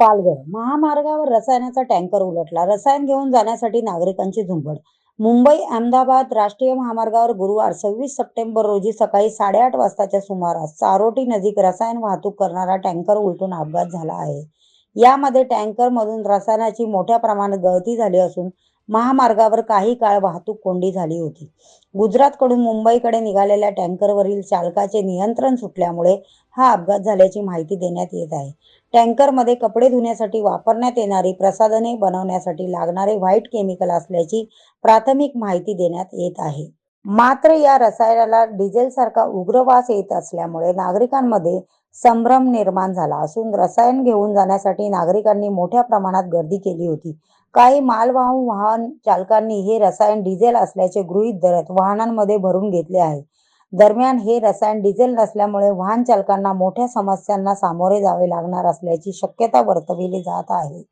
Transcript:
पालघर. महामार्गावर रसायनाचा टँकर उलटला. रसायन घेऊन जाण्यासाठी नागरिकांची झुंबड. मुंबई अहमदाबाद राष्ट्रीय महामार्गावर गुरुवार सव्वीस सप्टेंबर रोजी सकाळी साडेआठ वाजताच्या सुमारास चारोटी नजीक रसायन वाहतूक करणारा टँकर उलटून अपघात झाला आहे. यामध्ये टँकरमधून रसायनाची मोठ्या प्रमाणात गळती झाली असून महामार्गावर काही काळ वाहतूक कोंडी झाली होती. गुजरातकडून मुंबईकडे निघालेल्या टँकरवरील चालकाचे नियंत्रण सुटल्यामुळे हा अपघात झाल्याची माहिती देण्यात येत आहे. टँकरमध्ये कपडे धुण्यासाठी वापरण्यात येणारी प्रसाधने बनवण्यासाठी लागणारे व्हाईट केमिकल असल्याची प्राथमिक माहिती देण्यात येत आहे. मात्र या रसायनाला डिझेलसारखा उग्र वास येत असल्यामुळे नागरिकांमध्ये संभ्रम निर्माण झाला असून रसायन घेऊन जाण्यासाठी नागरिकांनी मोठ्या प्रमाणात गर्दी केली होती. काही मालवाहू वाहन चालकांनी हे रसायन डिझेल असल्याचे गृहीत धरत वाहनांमध्ये भरून घेतले आहे. दरम्यान हे रसायन डिझेल नसल्यामुळे वाहन चालकांना मोठ्या समस्यांना सामोरे जावे लागणार असल्याची शक्यता वर्तविली जात आहे.